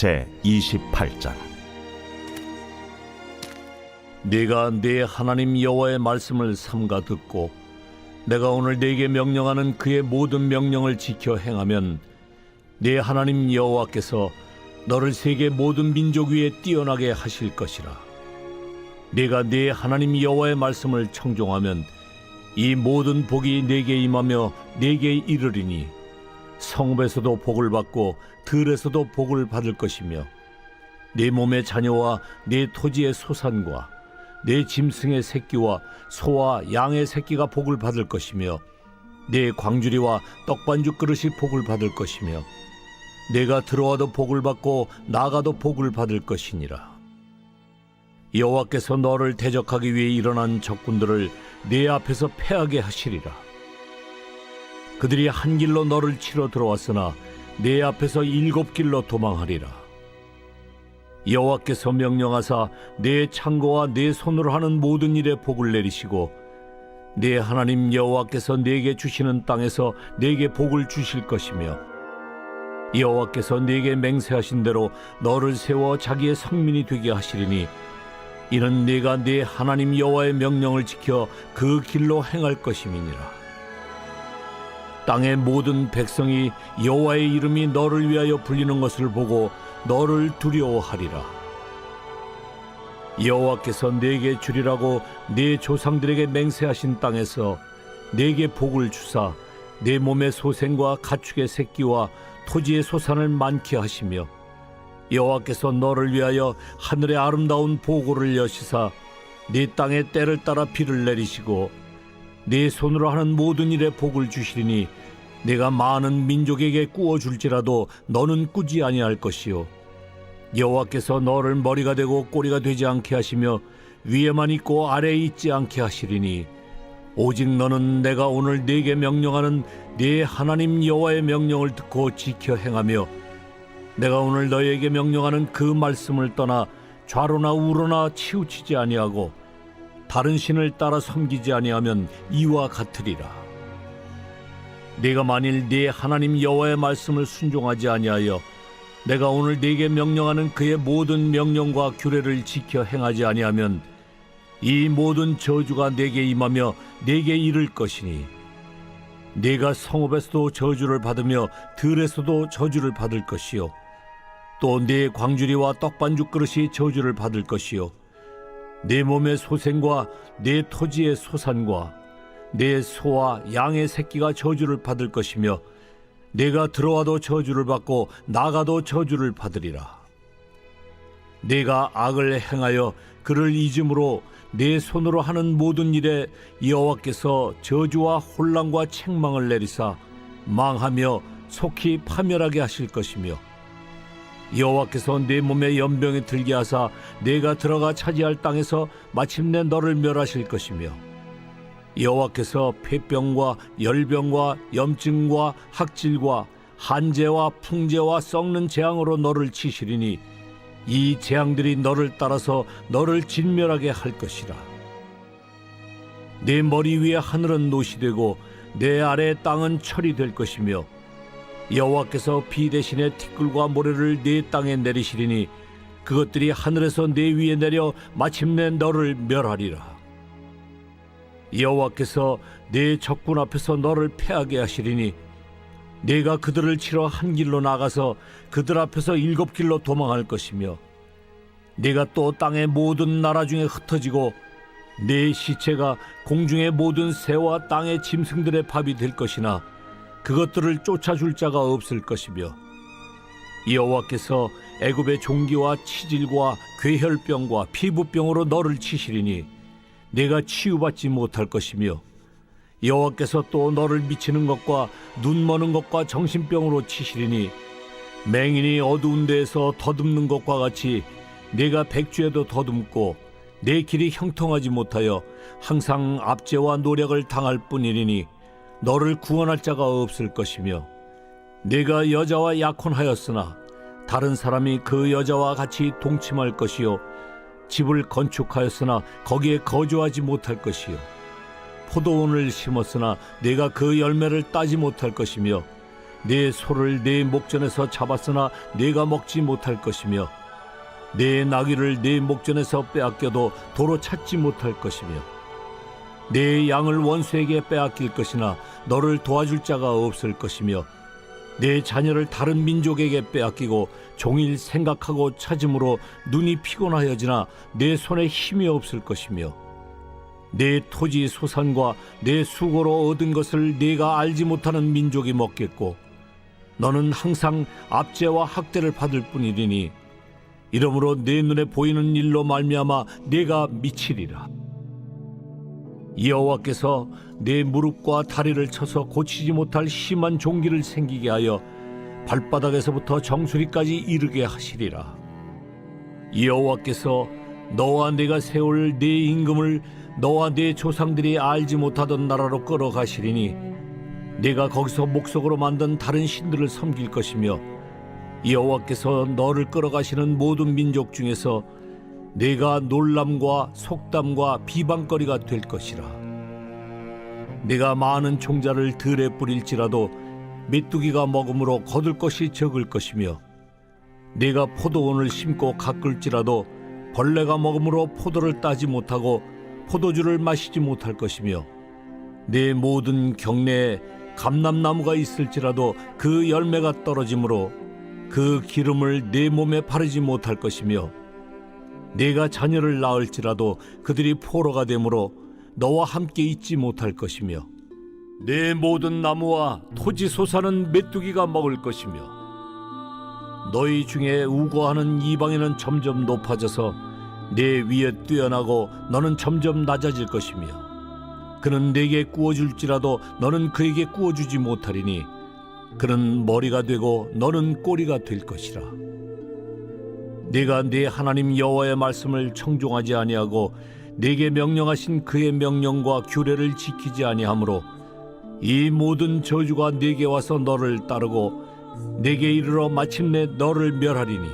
제 28장 네가 네 하나님 여호와의 말씀을 삼가 듣고 내가 오늘 네게 명령하는 그의 모든 명령을 지켜 행하면 네 하나님 여호와께서 너를 세계 모든 민족 위에 뛰어나게 하실 것이라. 네가 네 하나님 여호와의 말씀을 청종하면 이 모든 복이 네게 임하며 네게 이르리니 성읍에서도 복을 받고 들에서도 복을 받을 것이며 네 몸의 자녀와 네 토지의 소산과 네 짐승의 새끼와 소와 양의 새끼가 복을 받을 것이며 네 광주리와 떡반죽 그릇이 복을 받을 것이며 내가 들어와도 복을 받고 나가도 복을 받을 것이니라. 여호와께서 너를 대적하기 위해 일어난 적군들을 네 앞에서 패하게 하시리라 그들이 한 길로 너를 치러 들어왔으나 네 앞에서 일곱 길로 도망하리라. 여호와께서 명령하사 내 창고와 내 손으로 하는 모든 일에 복을 내리시고 내 하나님 여호와께서 내게 주시는 땅에서 내게 복을 주실 것이며 여호와께서 내게 맹세하신 대로 너를 세워 자기의 성민이 되게 하시리니 이는 네가 네 하나님 여호와의 명령을 지켜 그 길로 행할 것임이니라 땅의 모든 백성이 여호와의 이름이 너를 위하여 불리는 것을 보고 너를 두려워하리라. 여호와께서 내게 주리라고 네 조상들에게 맹세하신 땅에서 내게 복을 주사 내 몸의 소생과 가축의 새끼와 토지의 소산을 많게 하시며 여호와께서 너를 위하여 하늘의 아름다운 보고를 여시사 네 땅에 때를 따라 비를 내리시고 네 손으로 하는 모든 일에 복을 주시리니 내가 많은 민족에게 꾸어 줄지라도 너는 꾸지 아니할 것이요 여호와께서 너를 머리가 되고 꼬리가 되지 않게 하시며 위에만 있고 아래에 있지 않게 하시리니 오직 너는 내가 오늘 네게 명령하는 네 하나님 여호와의 명령을 듣고 지켜 행하며 내가 오늘 너에게 명령하는 그 말씀을 떠나 좌로나 우로나 치우치지 아니하고 다른 신을 따라 섬기지 아니하면 이와 같으리라. 네가 만일 네 하나님 여호와의 말씀을 순종하지 아니하여 내가 오늘 네게 명령하는 그의 모든 명령과 규례를 지켜 행하지 아니하면 이 모든 저주가 네게 임하며 네게 이를 것이니 네가 성읍에서도 저주를 받으며 들에서도 저주를 받을 것이요 또 네 광주리와 떡반죽 그릇이 저주를 받을 것이요 내 몸의 소생과 내 토지의 소산과 내 소와 양의 새끼가 저주를 받을 것이며 내가 들어와도 저주를 받고 나가도 저주를 받으리라. 내가 악을 행하여 그를 잊음으로 내 손으로 하는 모든 일에 여호와께서 저주와 혼란과 책망을 내리사 망하며 속히 파멸하게 하실 것이며 여호와께서 내 몸에 연병이 들게 하사 내가 들어가 차지할 땅에서 마침내 너를 멸하실 것이며 여호와께서 폐병과 열병과 염증과 학질과 한재와 풍재와 썩는 재앙으로 너를 치시리니 이 재앙들이 너를 따라서 너를 진멸하게 할 것이라 내 머리 위에 하늘은 노시 되고 내 아래 땅은 철이 될 것이며 여호와께서 비 대신에 티끌과 모래를 네 땅에 내리시리니 그것들이 하늘에서 네 위에 내려 마침내 너를 멸하리라. 여호와께서 네 적군 앞에서 너를 패하게 하시리니 네가 그들을 치러 한 길로 나가서 그들 앞에서 일곱 길로 도망할 것이며 네가 또 땅의 모든 나라 중에 흩어지고 네 시체가 공중의 모든 새와 땅의 짐승들의 밥이 될 것이나 그것들을 쫓아줄 자가 없을 것이며 여호와께서 애굽의 종기와 치질과 괴혈병과 피부병으로 너를 치시리니 내가 치유받지 못할 것이며 여호와께서 또 너를 미치는 것과 눈 머는 것과 정신병으로 치시리니 맹인이 어두운 데에서 더듬는 것과 같이 내가 백주에도 더듬고 내 길이 형통하지 못하여 항상 압제와 노력을 당할 뿐이니 너를 구원할 자가 없을 것이며 내가 여자와 약혼하였으나 다른 사람이 그 여자와 같이 동침할 것이요 집을 건축하였으나 거기에 거주하지 못할 것이요. 포도원을 심었으나 내가 그 열매를 따지 못할 것이며 내 소를 내 목전에서 잡았으나 내가 먹지 못할 것이며 내 나귀를 내 목전에서 빼앗겨도 도로 찾지 못할 것이며 내 양을 원수에게 빼앗길 것이나 너를 도와줄 자가 없을 것이며 내 자녀를 다른 민족에게 빼앗기고 종일 생각하고 찾음으로 눈이 피곤하여지나 내 손에 힘이 없을 것이며 내 토지 소산과 내 수고로 얻은 것을 네가 알지 못하는 민족이 먹겠고 너는 항상 압제와 학대를 받을 뿐이리니 이러므로 내 눈에 보이는 일로 말미암아 네가 미치리라 여호와께서 내 무릎과 다리를 쳐서 고치지 못할 심한 종기를 생기게 하여 발바닥에서부터 정수리까지 이르게 하시리라. 여호와께서 너와 내가 세울 내 임금을 너와 내 조상들이 알지 못하던 나라로 끌어가시리니 내가 거기서 목석으로 만든 다른 신들을 섬길 것이며 여호와께서 너를 끌어가시는 모든 민족 중에서 내가 놀람과 속담과 비방거리가 될 것이라. 내가 많은 종자를 들에 뿌릴지라도 메뚜기가 먹음으로 거둘 것이 적을 것이며 내가 포도원을 심고 가꿀지라도 벌레가 먹음으로 포도를 따지 못하고 포도주를 마시지 못할 것이며 내 모든 경내에 감람나무가 있을지라도 그 열매가 떨어지므로 그 기름을 내 몸에 바르지 못할 것이며 내가 자녀를 낳을지라도 그들이 포로가 되므로 너와 함께 있지 못할 것이며 내 모든 나무와 토지 소사는 메뚜기가 먹을 것이며 너희 중에 우고하는 이방인은 점점 높아져서 내 위에 뛰어나고 너는 점점 낮아질 것이며 그는 내게 구워줄지라도 너는 그에게 구워주지 못하리니 그는 머리가 되고 너는 꼬리가 될 것이라 내가 네 하나님 여호와의 말씀을 청종하지 아니하고 내게 명령하신 그의 명령과 규례를 지키지 아니하므로 이 모든 저주가 내게 와서 너를 따르고 내게 이르러 마침내 너를 멸하리니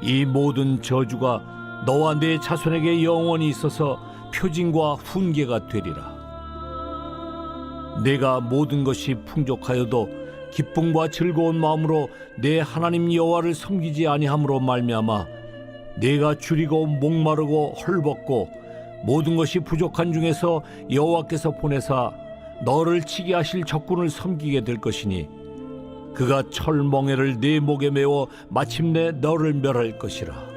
이 모든 저주가 너와 내 자손에게 영원히 있어서 표징과 훈계가 되리라. 내가 모든 것이 풍족하여도 기쁨과 즐거운 마음으로 내 하나님 여호와를 섬기지 아니함으로 말미암아 내가 줄이고 목마르고 헐벗고 모든 것이 부족한 중에서 여호와께서 보내사 너를 치게 하실 적군을 섬기게 될 것이니 그가 철멍에를 내 목에 메워 마침내 너를 멸할 것이라.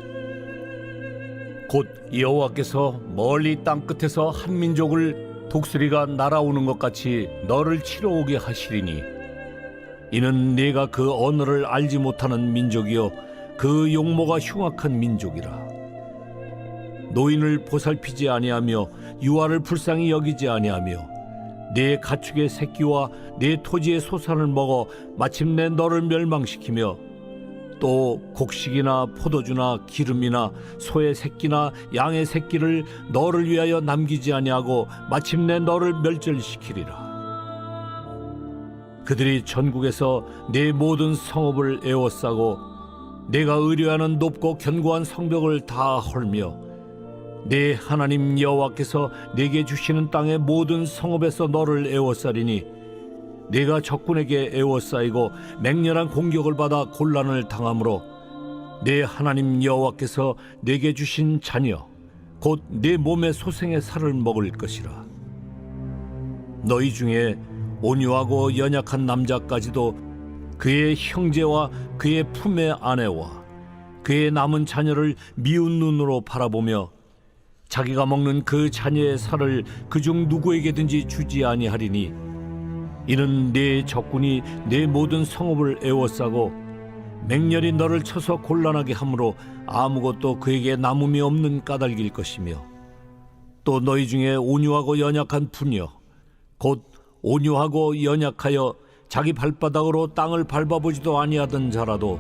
곧 여호와께서 멀리 땅 끝에서 한 민족을 독수리가 날아오는 것 같이 너를 치러 오게 하시리니 이는 네가 그 언어를 알지 못하는 민족이요 그 용모가 흉악한 민족이라. 노인을 보살피지 아니하며 유아를 불쌍히 여기지 아니하며 내 가축의 새끼와 내 토지의 소산을 먹어 마침내 너를 멸망시키며 또 곡식이나 포도주나 기름이나 소의 새끼나 양의 새끼를 너를 위하여 남기지 아니하고 마침내 너를 멸절시키리라 그들이 전국에서 내 모든 성읍을 에워싸고 내가 의뢰하는 높고 견고한 성벽을 다 헐며 내 하나님 여호와께서 내게 주시는 땅의 모든 성읍에서 너를 에워싸리니 내가 적군에게 에워싸이고 맹렬한 공격을 받아 곤란을 당함으로 내 하나님 여호와께서 내게 주신 자녀 곧 내 몸의 소생의 살을 먹을 것이라. 너희 중에 온유하고 연약한 남자까지도 그의 형제와 그의 품의 아내와 그의 남은 자녀를 미운 눈으로 바라보며 자기가 먹는 그 자녀의 살을 그중 누구에게든지 주지 아니하리니 이는 내 적군이 내 모든 성읍을 에워싸고 맹렬히 너를 쳐서 곤란하게 함으로 아무것도 그에게 남음이 없는 까닭일 것이며 또 너희 중에 온유하고 연약한 분여 곧 온유하고 연약하여 자기 발바닥으로 땅을 밟아보지도 아니하던 자라도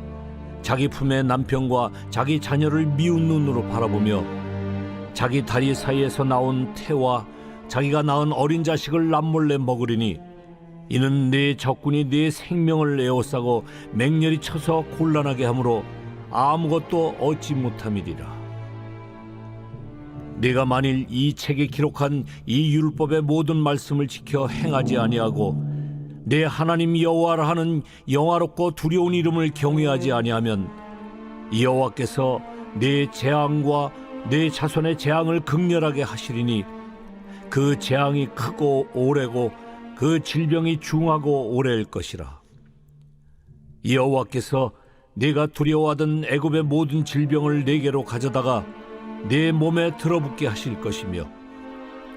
자기 품의 남편과 자기 자녀를 미운 눈으로 바라보며 자기 다리 사이에서 나온 태와 자기가 낳은 어린 자식을 남몰래 먹으리니 이는 내 적군이 내 생명을 에워싸고 맹렬히 쳐서 곤란하게 하므로 아무것도 얻지 못함이리라. 네가 만일 이 책에 기록한 이 율법의 모든 말씀을 지켜 행하지 아니하고 내 하나님 여호와라 하는 영화롭고 두려운 이름을 경외하지 아니하면 여호와께서 내 재앙과 내 자손의 재앙을 극렬하게 하시리니 그 재앙이 크고 오래고 그 질병이 중하고 오래일 것이라. 여호와께서 네가 두려워하던 애굽의 모든 질병을 내게로 가져다가 내 몸에 들어붙게 하실 것이며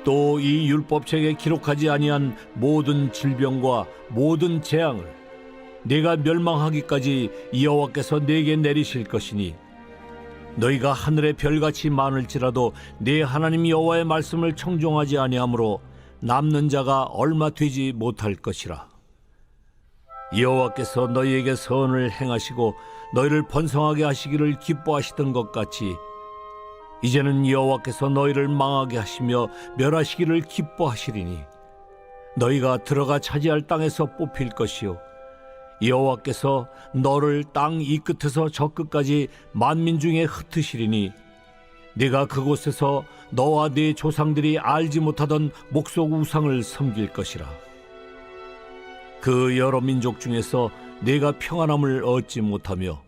또 이 율법책에 기록하지 아니한 모든 질병과 모든 재앙을 내가 멸망하기까지 여호와께서 내게 내리실 것이니 너희가 하늘의 별같이 많을지라도 내 하나님 여호와의 말씀을 청종하지 아니하므로 남는 자가 얼마 되지 못할 것이라. 여호와께서 너희에게 선을 행하시고 너희를 번성하게 하시기를 기뻐하시던 것 같이 이제는 여호와께서 너희를 망하게 하시며 멸하시기를 기뻐하시리니 너희가 들어가 차지할 땅에서 뽑힐 것이요 여호와께서 너를 땅 이 끝에서 저 끝까지 만민 중에 흩으시리니 네가 그곳에서 너와 네 조상들이 알지 못하던 목속 우상을 섬길 것이라. 그 여러 민족 중에서 네가 평안함을 얻지 못하며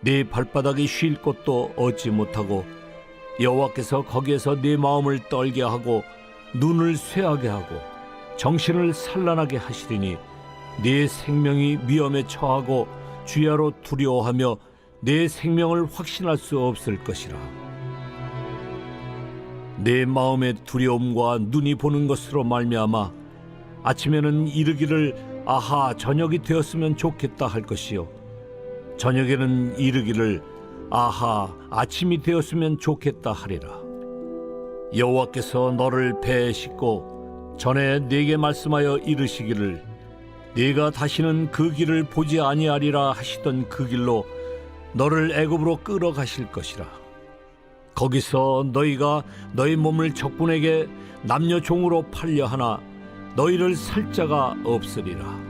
네 발바닥이 쉴 곳도 얻지 못하고 여호와께서 거기에서 네 마음을 떨게 하고 눈을 쇠하게 하고 정신을 산란하게 하시리니 네 생명이 위험에 처하고 주야로 두려워하며 내 생명을 확신할 수 없을 것이라. 내 마음의 두려움과 눈이 보는 것으로 말미암아 아침에는 이르기를 아하 저녁이 되었으면 좋겠다 할 것이요 저녁에는 이르기를 아하 아침이 되었으면 좋겠다 하리라. 여호와께서 너를 배에 싣고 전에 네게 말씀하여 이르시기를 네가 다시는 그 길을 보지 아니하리라 하시던 그 길로 너를 애굽으로 끌어가실 것이라. 거기서 너희가 너희 몸을 적군에게 남녀 종으로 팔려 하나 너희를 살 자가 없으리라.